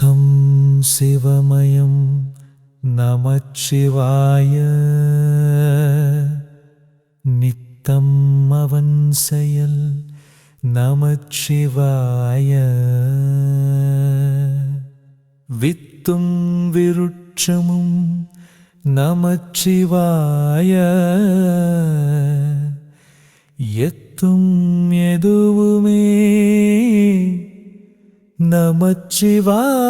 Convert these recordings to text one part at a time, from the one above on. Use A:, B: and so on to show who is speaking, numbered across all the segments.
A: சித்தம் சிவமயம் நமச்சிவாய. நித்தம் அவன் செயல் நமச்சிவாய. வித்தும் விருட்சமும் நமச்சிவாய. எத்தும் எதுவுமே நமச்சிவாய.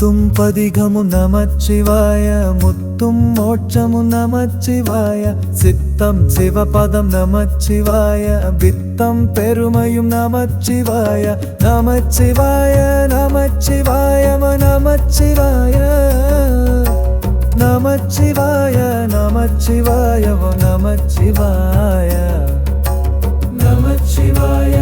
A: முத்தும் பதிகமும் நமச்சிவாய முத்தும் மோட்சமும் நமச்சிவாய சித்தம் சிவபதம் நமச்சிவாய வித்தம் பெருமையும் நமச்சிவாய நமச்சிவாய நமச்சிவாயம நமச்சிவாய நமச்சிவாய நமச்சிவாயவ நமச்சிவாய நமச்சிவாய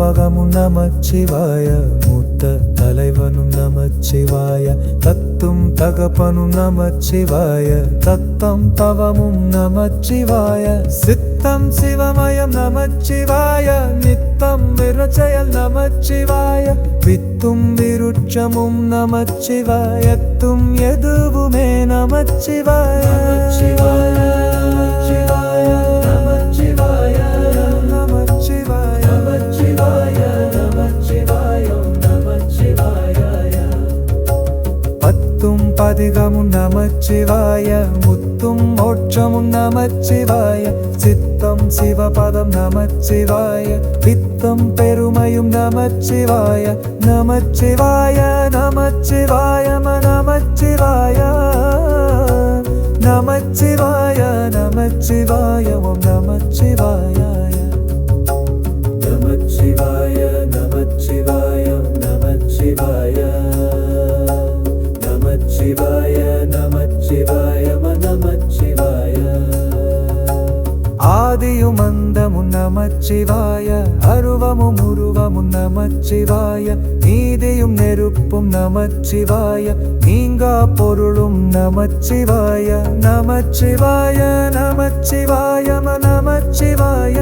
A: பவகமும் நமச்சிவாய மூத்த தலைவனும் நமச்சிவாய தத்தும் தகப்பனும் நமச்சிவாய தத்தம் தவமும் நமச்சிவாய சித்தம் சிவமயம் நமச்சிவாய நித்தம் விரச்சயல் நமச்சிவாய வித்தும் விருட்சமும் நமச்சிவாயத்தும் எதுவுமே நமச்சிவாய நமச்சிவாய. பதிகமும் நமச்சிவாய முத்தும் மோட்சமும் நமச்சிவாய சித்தம் சிவபதம் நமச்சிவாய பித்தம் பெருமையும் நமச்சிவாய நமச்சிவாய நமச்சிவாய நமச்சிவாய நமச்சிவாய நமச்சிவாய ஓம் நமச்சிவாயா. ஆதியும் அந்தமும் நமச்சிவாய. அருவமும் உருவமும் நமச்சிவாய. நீதியும் நெருப்பும் நமச்சிவாய. நீங்கா பொருளும் நமச்சிவாய. நமச்சிவாய நமச்சிவாய நமச்சிவாய.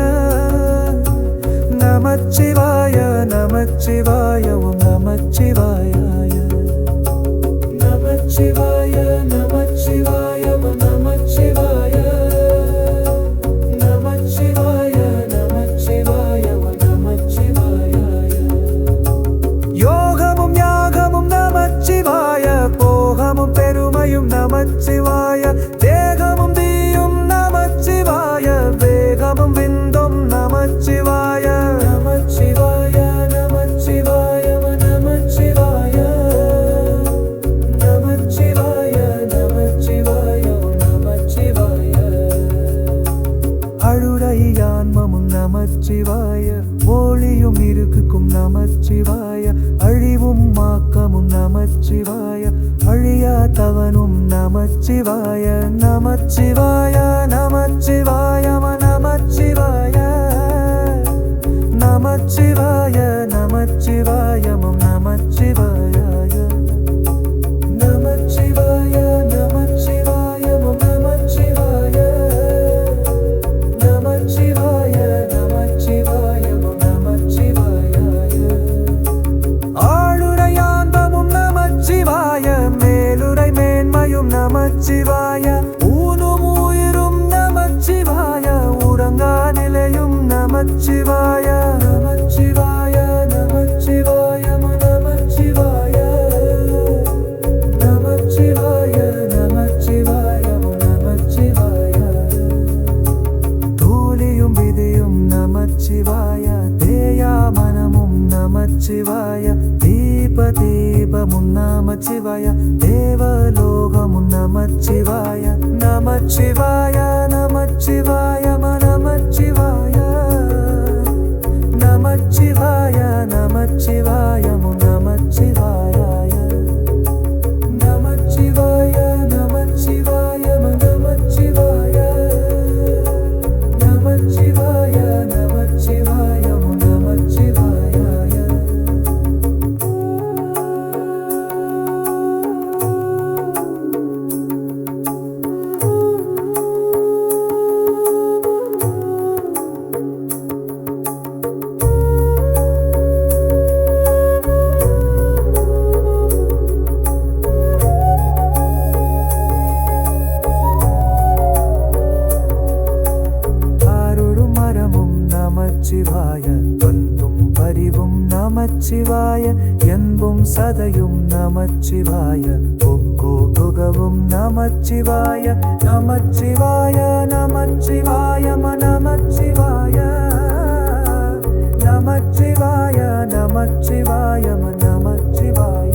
A: நமச்சிவாய நமச்சிவாய நமச்சிவாய நமச்சிவாய. நமச்சிவாய. பெருமையும் நமச்சிவாய தேகமும் தீயும் நமச்சிவாய வேகமும் விந்தும் நமச்சிவாய. நமச்சிவாய நமச்சிவாய நமச்சிவாய. நமச்சிவாய நமச்சிவாய நமச்சிவாய. அழுடையான்மமும் நமச்சிவாய ஒளியும் இருக்குக்கும் நமச்சிவாய அழிவும் மாக்கமும் நமச்சிவாய அழியா தவனும் நமச்சிவாய நமச்சிவாய நமச்சிவாயமன் శివాయ దేయామనముం నమ శివాయ దీపదీపముం నమ శివాయ దేవలోకముం నమ శివాయ నమ శివాయ శివాయము நமச்சிவாய. தொன்றும் பரிவும் நமச்சிவாய. என்பும் சதையும் நமச்சிவாய. ஒக்கோ குகவும் நமச்சிவாய. நமச்சிவாய நமச்சிவாயம நமச்சிவாய. நமச்சிவாய நமச்சிவாயம நமச்சிவாய.